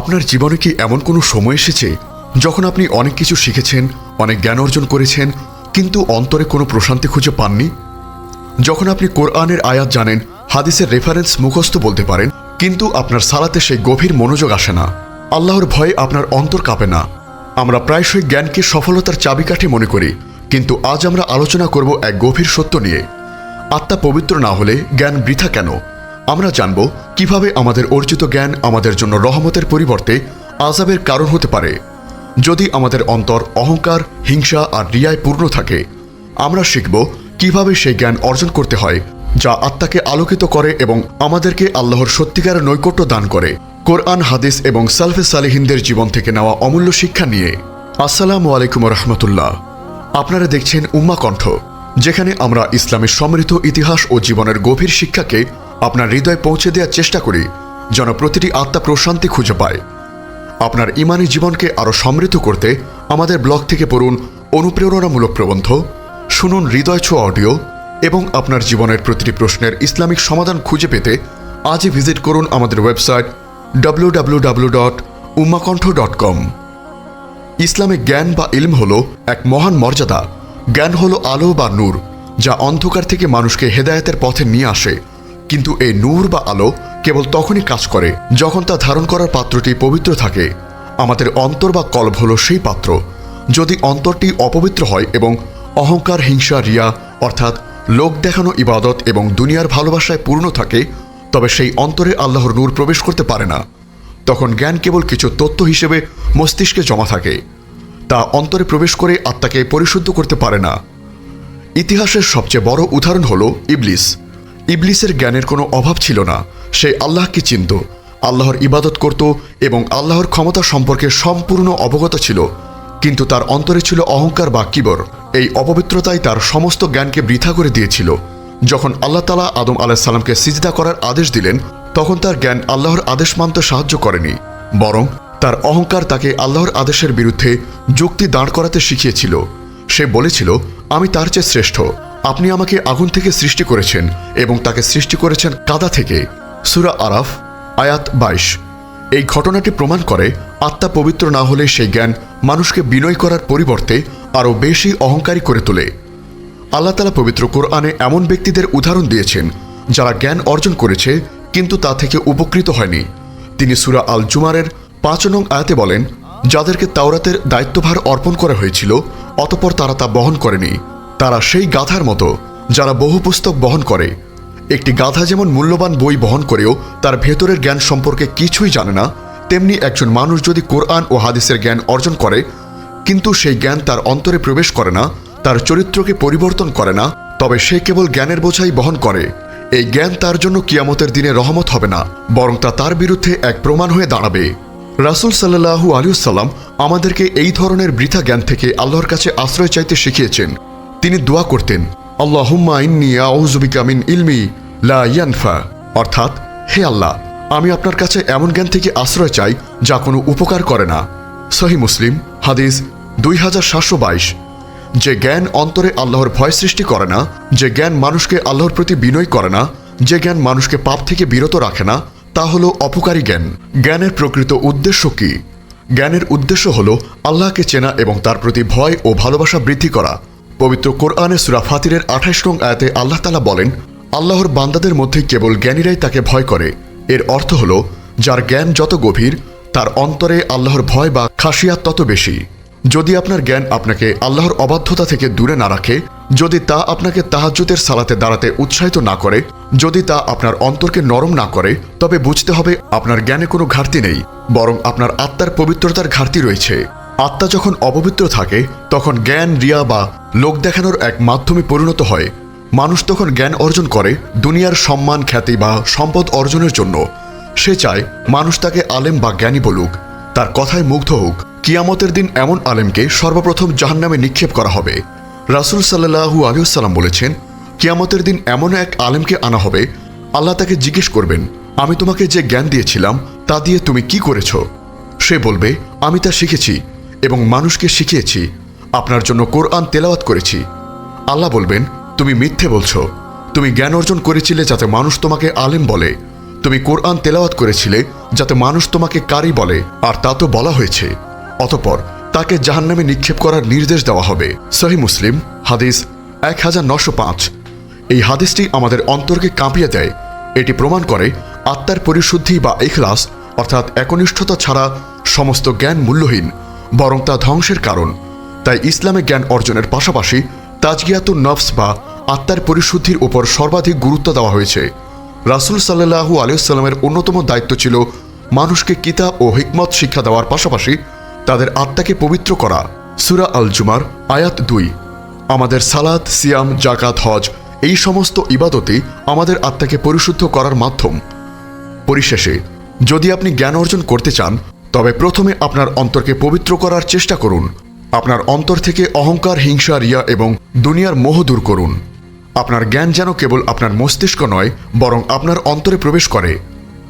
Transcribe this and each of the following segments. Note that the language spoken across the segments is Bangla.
আপনার জীবনে কি এমন কোনো সময় এসেছে যখন আপনি অনেক কিছু শিখেছেন, অনেক জ্ঞান অর্জন করেছেন, কিন্তু অন্তরে কোনো প্রশান্তি খুঁজে পাননি? যখন আপনি কোরআনের আয়াত জানেন, হাদিসের রেফারেন্স মুখস্থ বলতে পারেন, কিন্তু আপনার সালাতে সেই গভীর মনোযোগ আসে না। আল্লাহর ভয়ে আপনার অন্তর কাঁপে না। আমরা প্রায়শই জ্ঞানকে সফলতার চাবিকাঠি মনে করি, কিন্তু আজ আমরা আলোচনা করব এক গভীর সত্য নিয়ে। আত্মা পবিত্র না হলে জ্ঞান বৃথা কেন? আমরা জানব কীভাবে আমাদের অর্জিত জ্ঞান আমাদের জন্য রহমতের পরিবর্তে আজাবের কারণ হতে পারে। যদি আমাদের অন্তর অহংকার, হিংসা আর রিয়ায় পূর্ণ থাকে, আমরা শিখব কীভাবে সেই জ্ঞান অর্জন করতে হয়, যা আত্মাকে আলোকিত করে এবং আমাদেরকে আল্লাহর সত্যিকার নৈকট্য দান করে। কোরআন, হাদিস এবং সালফে সালেহিনদের জীবন থেকে নেওয়া অমূল্য শিক্ষা নিয়ে। আসসালামু আলাইকুম রহমতুল্লাহ আপনারা দেখছেন উম্মা কণ্ঠ যেখানে আমরা ইসলামের সমৃদ্ধ ইতিহাস ও জীবনের গভীর শিক্ষাকে আপনার হৃদয়ে পৌঁছে দেওয়ার চেষ্টা করি, যেন প্রতিটি আত্মা প্রশান্তি খুঁজে পায়। আপনার ইমানি জীবনকে আরও সমৃদ্ধ করতে আমাদের ব্লগ থেকে পড়ুন অনুপ্রেরণামূলক প্রবন্ধ, শুনুন হৃদয় ছোঁয়া অডিও এবং আপনার জীবনের প্রতিটি প্রশ্নের ইসলামিক সমাধান খুঁজে পেতে আজই ভিজিট করুন আমাদের website W dot dot com ইসলামে জ্ঞান বা ইলম হল এক মহান মর্যাদা। জ্ঞান হল আলো বা নূর, যা অন্ধকার থেকে মানুষকে হেদায়তের পথে নিয়ে আসে। কিন্তু এই নূর বা আলো কেবল তখনই কাজ করে যখন তা ধারণ করার পাত্রটি পবিত্র থাকে। আমাদের অন্তর বা কলব হলো সেই পাত্র। যদি অন্তরটি অপবিত্র হয় এবং অহংকার, হিংসা, রিয়া অর্থাৎ লোক দেখানো ইবাদত এবং দুনিয়ার ভালোবাসায় পূর্ণ থাকে, তবে সেই অন্তরে আল্লাহর নূর প্রবেশ করতে পারে না। তখন জ্ঞান কেবল কিছু তথ্য হিসেবে মস্তিষ্কে জমা থাকে। তা অন্তরে প্রবেশ করে আত্মাকে পরিশুদ্ধ করতে পারে না। ইতিহাসের সবচেয়ে বড় উদাহরণ হল ইবলিস। ইবলিসের জ্ঞানের কোনো অভাব ছিল না। সে আল্লাহকে চিনত। আল্লাহর ইবাদত করত এবং আল্লাহর ক্ষমতা সম্পর্কে সম্পূর্ণ অবগত ছিল। কিন্তু তার অন্তরে ছিল অহংকার বা কিবর। এই অপবিত্রতাই তার সমস্ত জ্ঞানকে বৃথা করে দিয়েছিল। যখন আল্লাহ তালা আদম আলাহিসাল্লামকে সিজদা করার আদেশ দিলেন, তখন তার জ্ঞান আল্লাহর আদেশ মানতে সাহায্য করেনি, বরং তার অহংকার তাকে আল্লাহর আদেশের বিরুদ্ধে যুক্তি দাঁড় করাতে শিখিয়েছিল। সে বলেছিল, আমি তার চেয়ে শ্রেষ্ঠ। আপনি আমাকে আগুন থেকে সৃষ্টি করেছেন এবং তাকে সৃষ্টি করেছেন কাদা থেকে। সুরা আরাফ, আয়াত বাইশ। এই ঘটনাটি প্রমাণ করে আত্মা পবিত্র না হলে সেই জ্ঞান মানুষকে বিনয় করার পরিবর্তে আরও বেশি অহংকারী করে তোলে। আল্লাহ তালা পবিত্র কোরআনে এমন ব্যক্তিদের উদাহরণ দিয়েছেন, যারা জ্ঞান অর্জন করেছে কিন্তু তা থেকে উপকৃত হয়নি। তিনি সুরা আল জুমারের পাঁচ নং আয়াতে বলেন, যাদেরকে তাওরাতের দায়িত্বভার অর্পণ করা হয়েছিল, অতপর তারা তা বহন করেনি। তারা সেই গাধার মতো, যারা বহু পুস্তক বহন করে। একটি গাধা যেমন মূল্যবান বই বহন করেও তার ভেতরের জ্ঞান সম্পর্কে কিছুই জানে না, তেমনি একজন মানুষ যদি কোরআন ও হাদিসের জ্ঞান অর্জন করে, কিন্তু সেই জ্ঞান তার অন্তরে প্রবেশ করে না, তার চরিত্রকে পরিবর্তন করে না, তবে সে কেবল জ্ঞানের বোঝাই বহন করে। এই জ্ঞান তার জন্য কিয়ামতের দিনে রহমত হবে না, বরং তা তার বিরুদ্ধে এক প্রমাণ হয়ে দাঁড়াবে। রাসুল সাল্লাহু আলিউসাল্লাম আমাদেরকে এই ধরনের বৃথা জ্ঞান থেকে আল্লাহর কাছে আশ্রয় চাইতে শিখিয়েছেন। তিনি দোয়া করতেন, আল্লাহুম্মা ইন্নি আউজুবিকা মিন ইলমি লা ইয়ানফা। অর্থাৎ, হে আল্লাহ, আমি আপনার কাছে এমন জ্ঞান থেকে আশ্রয় চাই যা কোনো উপকার করে না। সহি মুসলিম, হাদিস দুই হাজার সাতশো বাইশ। যে জ্ঞান অন্তরে আল্লাহর ভয় সৃষ্টি করে না, যে জ্ঞান মানুষকে আল্লাহর প্রতি বিনয় করে না, যে জ্ঞান মানুষকে পাপ থেকে বিরত রাখে না, তা হলো অপকারী জ্ঞান। জ্ঞানের প্রকৃত উদ্দেশ্য কি? জ্ঞানের উদ্দেশ্য হল আল্লাহকে চেনা এবং তার প্রতি ভয় ও ভালোবাসা বৃদ্ধি করা। পবিত্র কোরআনে সুরা ফাতিরের আঠাশ নং আয়াতে আল্লাহ তালা বলেন, আল্লাহর বান্দাদের মধ্যে কেবল জ্ঞানীরাই তাকে ভয় করে। এর অর্থ হল, যার জ্ঞান যত গভীর, তার অন্তরে আল্লাহর ভয় বা খাসিয়াত তত বেশি। যদি আপনার জ্ঞান আপনাকে আল্লাহর অবাধ্যতা থেকে দূরে না রাখে, যদি তা আপনাকে তাহাজ্জুদের সালাতে দাঁড়াতে উৎসাহিত না করে, যদি তা আপনার অন্তরকে নরম না করে, তবে বুঝতে হবে আপনার জ্ঞানে কোনো ঘাটতি নেই, বরং আপনার আত্মার পবিত্রতার ঘাটতি রয়েছে। আত্মা যখন অপবিত্র থাকে, তখন জ্ঞান, রিয়া বা লোক দেখানোর এক মাধ্যমে পরিণত হয়। মানুষ তখন জ্ঞান অর্জন করে দুনিয়ার সম্মান, খ্যাতি বা সম্পদ অর্জনের জন্য। সে চায় মানুষ তাকে আলেম বা জ্ঞানী বলুক, তার কথায় মুগ্ধ হোক। কিয়ামতের দিন এমন আলেমকে সর্বপ্রথম জাহান্নামে নিক্ষেপ করা হবে। রাসুল সাল্লাহু আলিয়াল্লাম বলেছেন, কিয়ামতের দিন এমন এক আলেমকে আনা হবে, আল্লাহ তাকে জিজ্ঞেস করবেন, আমি তোমাকে যে জ্ঞান দিয়েছিলাম, তা দিয়ে তুমি কি করেছ? সে বলবে, আমি তা শিখেছি এবং মানুষকে শিখিয়েছি, আপনার জন্য কোরআন তেলাওয়াত করেছি। আল্লাহ বলবেন, তুমি মিথ্যে বলছো। তুমি জ্ঞান অর্জন করেছিলে যাতে মানুষ তোমাকে আলেম বলে। তুমি কোরআন তেলাওয়াত করেছিলে যাতে মানুষ তোমাকে কারি বলে, আর তা তো বলা হয়েছে। অতপর তাকে জাহান্নামে নিক্ষেপ করার নির্দেশ দেওয়া হবে। সহি মুসলিম, হাদিস এক হাজার নশো পাঁচ। এই হাদিসটি আমাদের অন্তরকে কাঁপিয়ে দেয়। এটি প্রমাণ করে আত্মার পরিশুদ্ধি বা ইখলাস, অর্থাৎ একনিষ্ঠতা ছাড়া সমস্ত জ্ঞান মূল্যহীন। বরং তা ধ্বংসের কারণ। তাই ইসলামে জ্ঞান অর্জনের পাশাপাশি তাজগিয়াতুন নফস বা আত্মার পরিশুদ্ধির উপর সর্বাধিক গুরুত্ব দেওয়া হয়েছে। রাসুল সাল্লাহু আলিয়াল্লামের অন্যতম দায়িত্ব ছিল মানুষকে কিতাব ও হিকমত শিক্ষা দেওয়ার পাশাপাশি তাদের আত্মাকে পবিত্র করা। সুরা আল জুমার আয়াত দুই। আমাদের সালাদ সিয়াম জাকাত হজ এই সমস্ত ইবাদতই আমাদের আত্মাকে পরিশুদ্ধ করার মাধ্যম। পরিশেষে, যদি আপনি জ্ঞান অর্জন করতে চান তবে প্রথমে আপনার অন্তরকে পবিত্র করার চেষ্টা করুন। আপনার অন্তর থেকে অহংকার, হিংসা, রিয়া এবং দুনিয়ার মোহ দূর করুন। আপনার জ্ঞান যেন কেবল আপনার মস্তিষ্ক নয়, বরং আপনার অন্তরে প্রবেশ করে।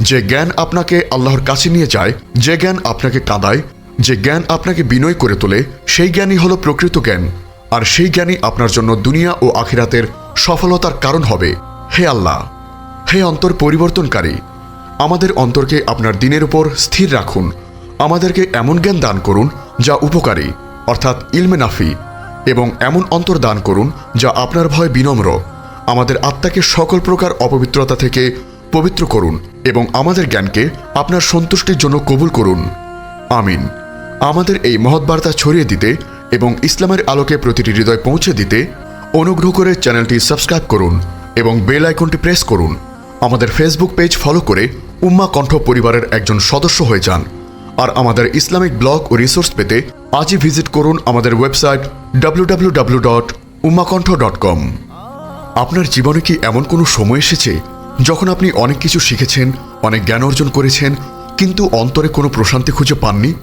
যে জ্ঞান আপনাকে আল্লাহর কাছে নিয়ে যায়, যে জ্ঞান আপনাকে কাঁদায়, যে জ্ঞান আপনাকে বিনয় করে তোলে, সেই জ্ঞানই হলো প্রকৃত জ্ঞান। আর সেই জ্ঞানই আপনার জন্য দুনিয়া ও আখিরাতের সফলতার কারণ হবে। হে আল্লাহ! হে অন্তর পরিবর্তনকারী! আমাদের অন্তরকে আপনার দিনের উপর স্থির রাখুন। আমাদেরকে এমন জ্ঞান দান করুন যা উপকারী, অর্থাৎ ইলমে নাফি, এবং এমন অন্তর দান করুন যা আপনার ভয় বিনম্র। আমাদের আত্মাকে সকল প্রকার অপবিত্রতা থেকে পবিত্র করুন এবং আমাদের জ্ঞানকে আপনার সন্তুষ্টির জন্য কবুল করুন। আমিন। আমাদের এই মহৎ বার্তা ছড়িয়ে দিতে এবং ইসলামের আলোকে প্রতিটি হৃদয় পৌঁছে দিতে অনুগ্রহ করে চ্যানেলটি সাবস্ক্রাইব করুন এবং বেল আইকনটি প্রেস করুন। আমাদের ফেসবুক পেজ ফলো করে উম্মা কণ্ঠ পরিবারের একজন সদস্য হয়ে যান। আর আমাদের ইসলামিক ব্লগ ও রিসোর্স পেতে আজই ভিজিট করুন আমাদের website W dot dot com আপনার জীবনে কি এমন কোনো সময় এসেছে যখন আপনি অনেক কিছু শিখেছেন, অনেক জ্ঞান অর্জন করেছেন, কিন্তু অন্তরে কোনো প্রশান্তি খুঁজে পাননি?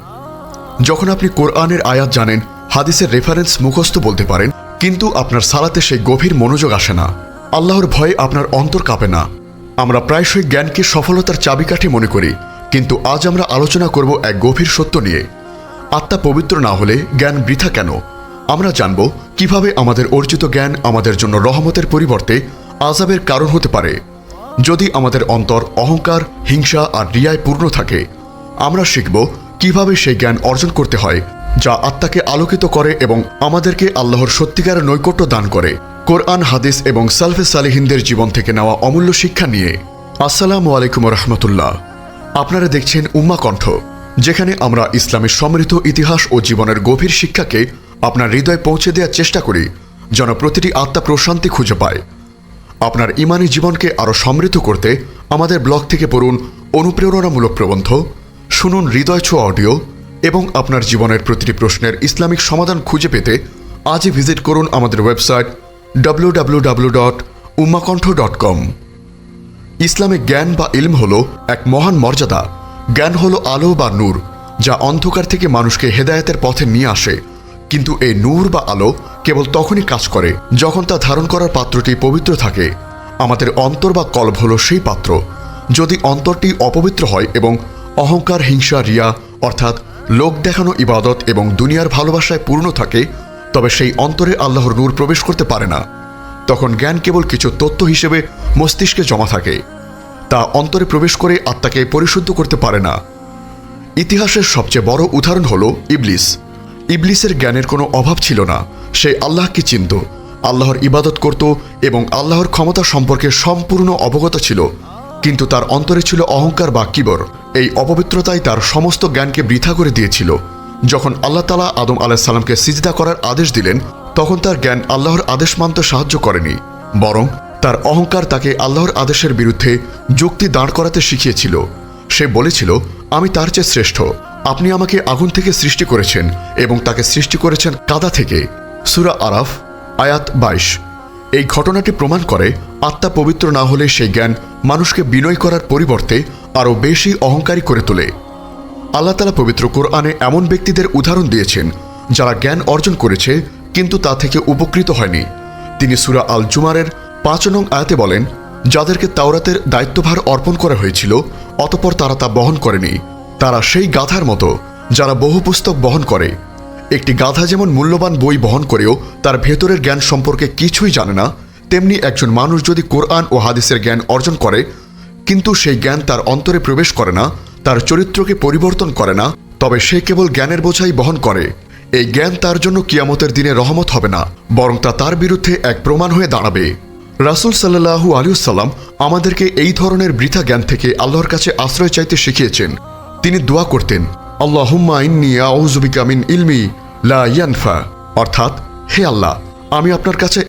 যখন আপনি কোরআনের আয়াত জানেন, হাদিসের রেফারেন্স মুখস্থ বলতে পারেন, কিন্তু আপনার সালাতে সেই গভীর মনোযোগ আসে না। আল্লাহর ভয়ে আপনার অন্তর কাঁপে না। আমরা প্রায়শই জ্ঞানকে সফলতার চাবিকাঠি মনে করি। কিন্তু আজ আমরা আলোচনা করব এক গভীর সত্য নিয়ে। আত্মা পবিত্র না হলে জ্ঞান বৃথা কেন? আমরা জানব কীভাবে আমাদের অর্জিত জ্ঞান আমাদের জন্য রহমতের পরিবর্তে আজাবের কারণ হতে পারে। যদি আমাদের অন্তর অহংকার, হিংসা আর রিয়ায় পূর্ণ থাকে, আমরা শিখব কীভাবে সেই জ্ঞান অর্জন করতে হয়, যা আত্মাকে আলোকিত করে এবং আমাদেরকে আল্লাহর সত্যিকারের নৈকট্য দান করে। কোরআন, হাদিস এবং সালফে সালিহিনদের জীবন থেকে নেওয়া অমূল্য শিক্ষা নিয়ে। আসসালামু আলাইকুম রহমতুল্লাহ। আপনারা দেখছেন উম্মা কণ্ঠ, যেখানে আমরা ইসলামের সমৃদ্ধ ইতিহাস ও জীবনের গভীর শিক্ষাকে আপনার হৃদয়ে পৌঁছে দেওয়ার চেষ্টা করি, যেন প্রতিটি আত্মা প্রশান্তি খুঁজে পায়। আপনার ইমানি জীবনকে আরও সমৃদ্ধ করতে আমাদের ব্লগ থেকে পড়ুন অনুপ্রেরণামূলক প্রবন্ধ, শুনুন হৃদয় ছোঁয়া অডিও এবং আপনার জীবনের প্রতিটি প্রশ্নের ইসলামিক সমাধান খুঁজে পেতে আজই ভিজিট করুন আমাদের website W W W dot Ummakantha dot com ইসলামে জ্ঞান বা ইলম হলো এক মহান মর্যাদা। জ্ঞান হলো আলো বা নূর, যা অন্ধকার থেকে মানুষকে হেদায়েতের পথে নিয়ে আসে। কিন্তু এই নূর বা আলো কেবল তখনই কাজ করে যখন তা ধারণ করার পাত্রটি পবিত্র থাকে। আমাদের অন্তর বা কলব হলো সেই পাত্র। যদি অন্তরটি অপবিত্র হয় এবং অহংকার, হিংসা, রিয়া অর্থাৎ লোক দেখানো ইবাদত এবং দুনিয়ার ভালোবাসায় পূর্ণ থাকে, তবে সেই অন্তরে আল্লাহর নূর প্রবেশ করতে পারে না। তখন জ্ঞান কেবল কিছু তথ্য হিসেবে মস্তিষ্কে জমা থাকে। তা অন্তরে প্রবেশ করে আত্মাকে পরিশুদ্ধ করতে পারে না। ইতিহাসের সবচেয়ে বড় উদাহরণ হল ইবলিস। ইবলিসের জ্ঞানের কোনো অভাব ছিল না। সে আল্লাহকে চিনত। আল্লাহর ইবাদত করত এবং আল্লাহর ক্ষমতা সম্পর্কে সম্পূর্ণ অবগত ছিল। কিন্তু তার অন্তরে ছিল অহংকার বা কিবর। এই অপবিত্রতাই তার সমস্ত জ্ঞানকে বৃথা করে দিয়েছিল। যখন আল্লাহ তালা আদম আলাহিসাল্লামকে সিজদা করার আদেশ দিলেন, তখন তার জ্ঞান আল্লাহর আদেশ মানতে সাহায্য করেনি। বরং তার অহংকার তাকে আল্লাহর আদেশের বিরুদ্ধে যুক্তি দাঁড় করাতে শিখিয়েছিল। সে বলেছিল, আমি তার চেয়ে শ্রেষ্ঠ। আপনি আমাকে আগুন থেকে সৃষ্টি করেছেন এবং তাকে সৃষ্টি করেছেন কাদা থেকে। সুরা আরাফ, আয়াত বাইশ। এই ঘটনাটি প্রমাণ করে, আত্মা পবিত্র না হলে সেই জ্ঞান মানুষকে বিনয় করার পরিবর্তে আরও বেশি অহংকারী করে তোলে। আল্লাহ তালা পবিত্র কোরআনে এমন ব্যক্তিদের উদাহরণ দিয়েছেন, যারা জ্ঞান অর্জন করেছে, কিন্তু তা থেকে উপকৃত হয়নি। তিনি সুরা আল জুমারের পাঁচ নং আয়াতে বলেন, যাদেরকে তাওরাতের দায়িত্বভার অর্পণ করা হয়েছিল, অতপর তারা তা বহন করেনি। তারা সেই গাধার মতো, যারা বহু পুস্তক বহন করে। একটি গাধা যেমন মূল্যবান বই বহন করেও তার ভেতরের জ্ঞান সম্পর্কে কিছুই জানে না, তেমনি একজন মানুষ যদি কোরআন ও হাদিসের জ্ঞান অর্জন করে, কিন্তু সেই জ্ঞান তার অন্তরে প্রবেশ করে না, তার চরিত্রকে পরিবর্তন করে না, তবে সে কেবল জ্ঞানের বোঝাই বহন করে। এই জ্ঞান তার জন্য কিয়ামতের দিনে রহমত হবে না, বরং তা তার বিরুদ্ধে এক প্রমাণ হয়ে দাঁড়াবে। রাসুল সাল্লাহু আলিউসাল্লাম আমাদেরকে এই ধরনের বৃথা জ্ঞান থেকে আল্লাহর কাছে আশ্রয় চাইতে শিখিয়েছেন। তিনি দোয়া করতেন, আল্লাহুম্মা ইন্নি মিন ইলমি লা ইয়ানফা। অর্থাৎ, হে আল্লাহ, আমি আপনার কাছে